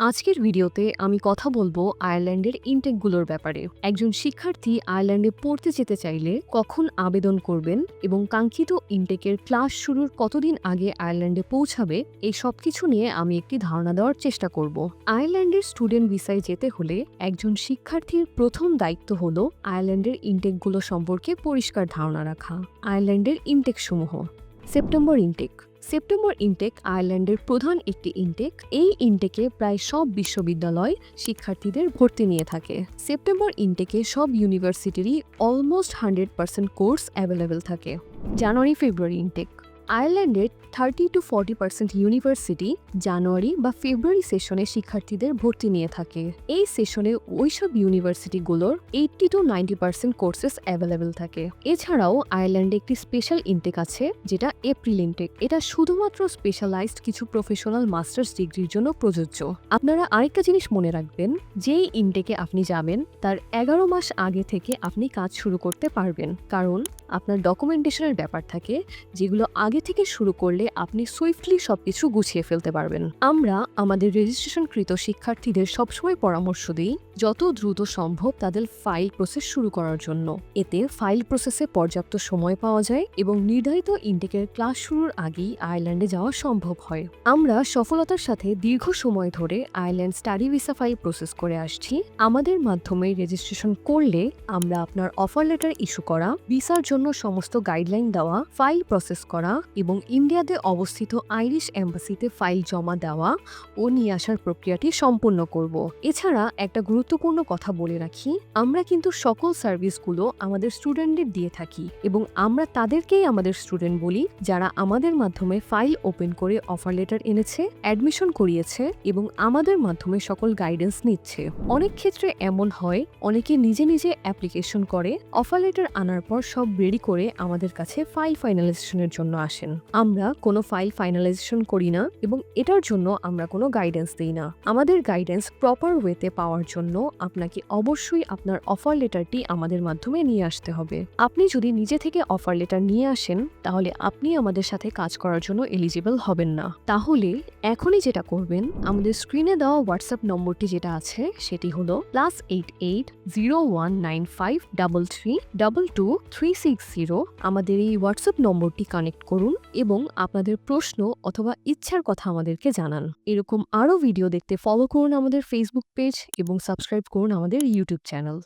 আজকের ভিডিওতে আমি কথা বলব আয়ারল্যান্ডের ইনটেকগুলোর ব্যাপারে। একজন শিক্ষার্থী আয়ারল্যান্ডে পড়তে যেতে চাইলে কখন আবেদন করবেন এবং কাঙ্ক্ষিত ইনটেকের ক্লাস শুরুর কতদিন আগে আয়ারল্যান্ডে পৌঁছাবে, এই সব কিছু নিয়ে আমি একটি ধারণা দেওয়ার চেষ্টা করব। আয়ারল্যান্ডের স্টুডেন্ট ভিসায় যেতে হলে একজন শিক্ষার্থীর প্রথম দায়িত্ব হলো আয়ারল্যান্ডের ইনটেকগুলো সম্পর্কে পরিষ্কার ধারণা রাখা। আয়ারল্যান্ডের ইনটেক সমূহ সেপ্টেম্বর ইনটেক। সেপ্টেম্বর ইনটেক আয়ারল্যান্ডের প্রধান একটি ইনটেক। এই ইনটেকে প্রায় সব বিশ্ববিদ্যালয় শিক্ষার্থীদের ভর্তি নিয়ে থাকে। সেপ্টেম্বর ইনটেকে সব ইউনিভার্সিটিরই almost hundred percent course available থাকে। January February intake. আয়ারল্যান্ডের thirty to forty percent university January বা ফেব্রুয়ারি সেশনে শিক্ষার্থীদের ভর্তি নিয়ে থাকে। এই সেশনে ওইসব ইউনিভার্সিটিগুলোর eighty to ninety percent courses available থাকে। এছাড়াও আয়ারল্যান্ডে একটি স্পেশাল ইনটেক আছে, যেটা এপ্রিল ইনটেক। এটা শুধুমাত্র স্পেশালাইজড কিছু প্রফেশনাল মাস্টার্স ডিগ্রির জন্য প্রযোজ্য। আপনারা আরেকটা জিনিস মনে রাখবেন, যেই ইনটেকে আপনি যাবেন, তার এগারো মাস আগে থেকে আপনি কাজ শুরু করতে পারবেন। কারণ আপনার ডকুমেন্টেশনের ব্যাপার থাকে, যেগুলো আগে থেকে শুরু করলে আপনি সুইফটলি সবকিছু গুছিয়ে ফেলতে পারবেন। আমরা আমাদের রেজিস্ট্রেশনকৃত শিক্ষার্থীদের সবসময় পরামর্শ দিই যত দ্রুত সম্ভব তাদের ফাইল প্রসেস শুরু করার জন্য। এতে ফাইল প্রসেসে পর্যাপ্ত সময় পাওয়া যায় এবং নির্ধারিত ইনটেকের ক্লাস শুরুর আগেই আয়ারল্যান্ডে যাওয়া সম্ভব হয়। আমরা সফলতার সাথে দীর্ঘ সময় ধরে Ireland study visa file process করে আসছি। আমাদের মাধ্যমে রেজিস্ট্রেশন করলে আমরা আপনার অফার লেটার ইস্যু করা ভিসার জন্য সমস্ত গাইডলাইন দেওয়া ফাইল প্রসেস করা এবং ইন্ডিয়াতে অবস্থিত আইরিশ এম্বাসিতে ফাইল জমা দেওয়া ও নিয়ে আসার প্রক্রিয়াটি সম্পূর্ণ করব। এছাড়া একটা গুরুত্বপূর্ণ কথা বলে রাখি, আমরা কিন্তু সকল সার্ভিসগুলো আমাদের স্টুডেন্টদের দিয়ে থাকি এবং আমরা তাদেরকেই আমাদের স্টুডেন্ট বলি যারা আমাদের মাধ্যমে ফাইল ওপেন করে অফার লেটার এনেছে, অ্যাডমিশন করিয়েছে এবং আমাদের মাধ্যমে সকল গাইডেন্স নিচ্ছে। অনেক ক্ষেত্রে এমন হয়, অনেকে নিজে নিজে অ্যাপ্লিকেশন করে, অফার লেটার আনার পর সব রেডি করে আমাদের কাছে ফাইল ফাইনালাইজেশনের জন্য আসেন। আমরা কোনো ফাইল ফাইনালাইজেশন করি না এবং এটার জন্য আমরা কোনো গাইডেন্স দিই না। আমাদের গাইডেন্স প্রপার ওয়েতে পাওয়ার জন্য আপনাকে অবশ্যই আপনার অফার লেটারটি আমাদের মাধ্যমে নিয়ে আসতে হবে। আপনি যদি নিজে থেকে অফার লেটার নিয়ে আসেন, তাহলে আপনি আমাদের সাথে কাজ করার জন্য এলিজিবল হবেন না। তাহলে এখনই যেটা করবেন, আমাদের স্ক্রিনে দেওয়া হোয়াটসঅ্যাপ নম্বরটি যেটা আছে, সেটি হলো plus eight eight zero one nine five double three double two three six zero আমাদের এই হোয়াটসঅ্যাপ নম্বরটি কানেক্ট করুন এবং আপনাদের প্রশ্ন অথবা ইচ্ছার কথা আমাদেরকে জানান। এরকম আরও ভিডিও দেখতে ফলো করুন আমাদের ফেসবুক পেজ এবং সাবস্ক্রাইব করুন আমাদের ইউটিউব চ্যানেল